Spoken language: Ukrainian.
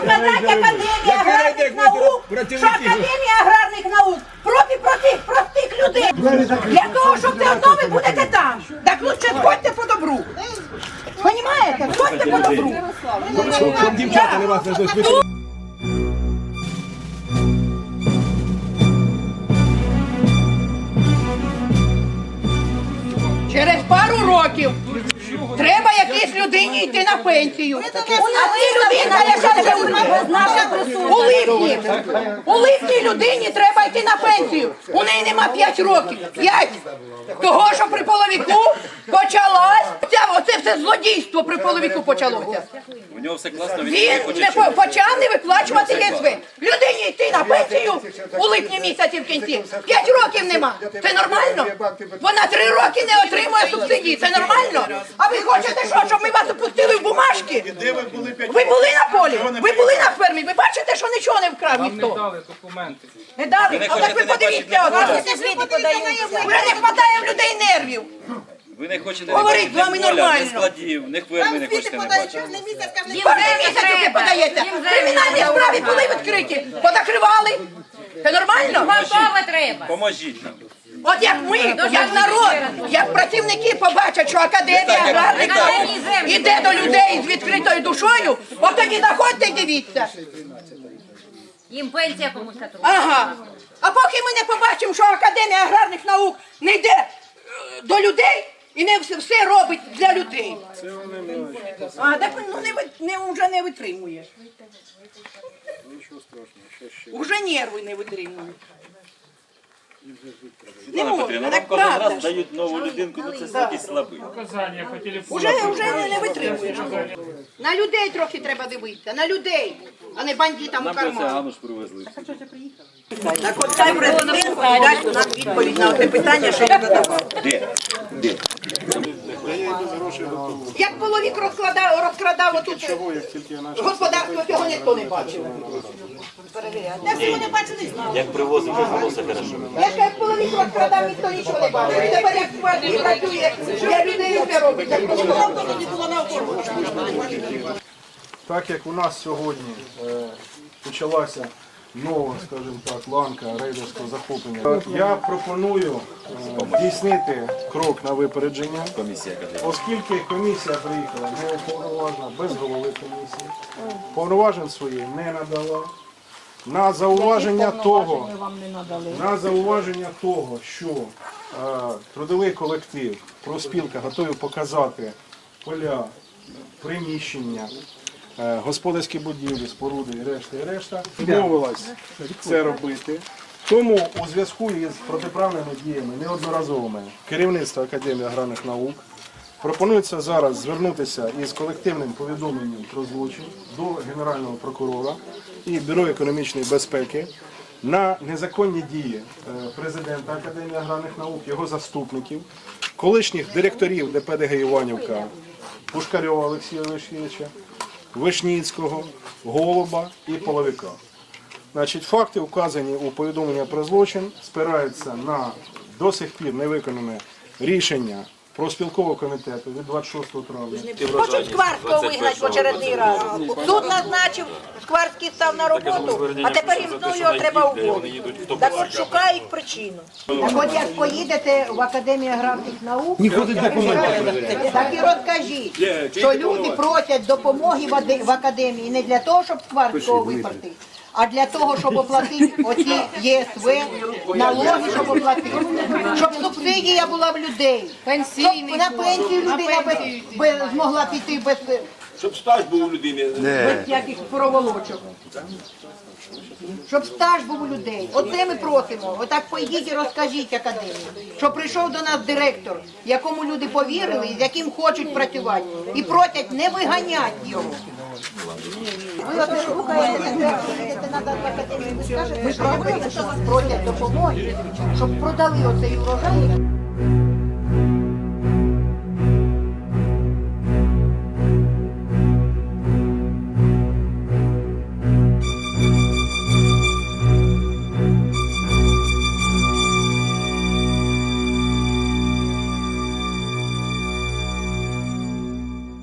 показати Академія аграрних наук, що Академія аграрних наук проти проти простих людей. Для того, щоб все одно ви будете там. Так лучше сходьте по добру. Понімаєте? Сходьте по добру. Щоб дівчата не вас не досвідчили. Через пару років людині йти на пенсію. А цій людині у липні. У липні людині треба йти на пенсію. У неї нема 5 років. 5. Того, що при половіку почалась. Оце все злодійство при половіку почалося. У нього все класно, він Він не почав не виплачувати ЄСВ. Людині йти на пенсію у липні місяці в кінці. П'ять років нема. Це нормально? Вона три роки не отримує субсидії. Це нормально? А ви хочете що, щоб ми вас опустили в бумажки? Ви були на полі, ви були на фермі. Ви бачите, що нічого не вкрав Не ніхто. дали документи. Не дали? А так ви не подивіться, бачити ось. нікого. вже не вистачає в людей нервів. Ви не хочете Говоріть з вами поля, нормально. не складів, не ферми не хочете не бачити. Кожен місяць ви подаєте. Кримінальні справи були відкриті. Подакривали. Це нормально? Готова треба. Поможіть нам. От як ми, як народ, як працівники побачать, що академія аграрних наук іде до людей з відкритою душою, от тоді заходьте і дивіться. Їм пенсія комусь тату. Ага. А поки ми не побачимо, що академія аграрних наук не йде е, до людей і не все, все робить для людей. А так ну не, ви- не вже не витримує. Уже нерви не витримують. Не можна, так кожен правда. раз дають нову людинку, ну це якийсь слабий. Показання по телефону. Уже, вже не, не витримуєш. На людей трохи треба дивитися, на людей, а не бандитам у Нам карман. Гануш привезли. Так от хай президент дасть нам відповідь на те питання, що я задавав. Де? Де? Як половик розкладав, розкрадав отут Чого, як тільки я начав? господарство, цього ніхто не бачив. Я всього не бачили. Як привозив, вже було все хорошо. Я ж як половик розкрадав, ніхто нічого не бачив. Тепер як партій працює, для людей все робить. Як просто було на оформу. Так як у нас сьогодні е, почалася нова, скажімо так, ланка рейдерського захоплення, я пропоную е, здійснити крок на випередження. Комісія. Оскільки комісія приїхала неуповноважена, без голови комісії, повноважень своїх не надала. На зауваження того, на зауваження того, що е, трудовий колектив, профспілка готові показати поля, приміщення, е, господарські будівлі, споруди і решта, і решта, відмовилась це робити. Тому у зв'язку із протиправними діями неодноразовими керівництва Академії аграрних наук пропонується зараз звернутися із колективним повідомленням про злочин до Генерального прокурора і Бюро економічної безпеки на незаконні дії е, президента Академії аграрних наук, його заступників, колишніх директорів ДПДГ Іванівка Пушкарьова Олексія Олексійовича, Вишніцького, Голуба і Половика. Значить, факти, вказані у повідомленні про злочин, спираються на до сих пір невиконане рішення профспілкового комітету від 26 травня. Хочуть квартку вигнати в очередний раз. Суд назначив, Скварський став на роботу, а тепер їм знову його треба уволити. Так от шукають причину. Так от як поїдете в Академію аграрних наук, так і розкажіть, що люди просять допомоги в академії не для того, щоб Скварського випарти, а для того, щоб оплатити оці ЄСВ, налоги, щоб оплатити, щоб субсидія була в людей, щоб на пенсію людина без, без, змогла піти без, Щоб стаж був у людини. без яких проволочок. Щоб стаж був у людей. Оце ми просимо. Отак поїдіть і розкажіть академії, що прийшов до нас директор, якому люди повірили, і з яким хочуть працювати. І просять не виганять його. Ви оце в академію, ви скажете, що ви просять допомоги, щоб продали оцей урожай.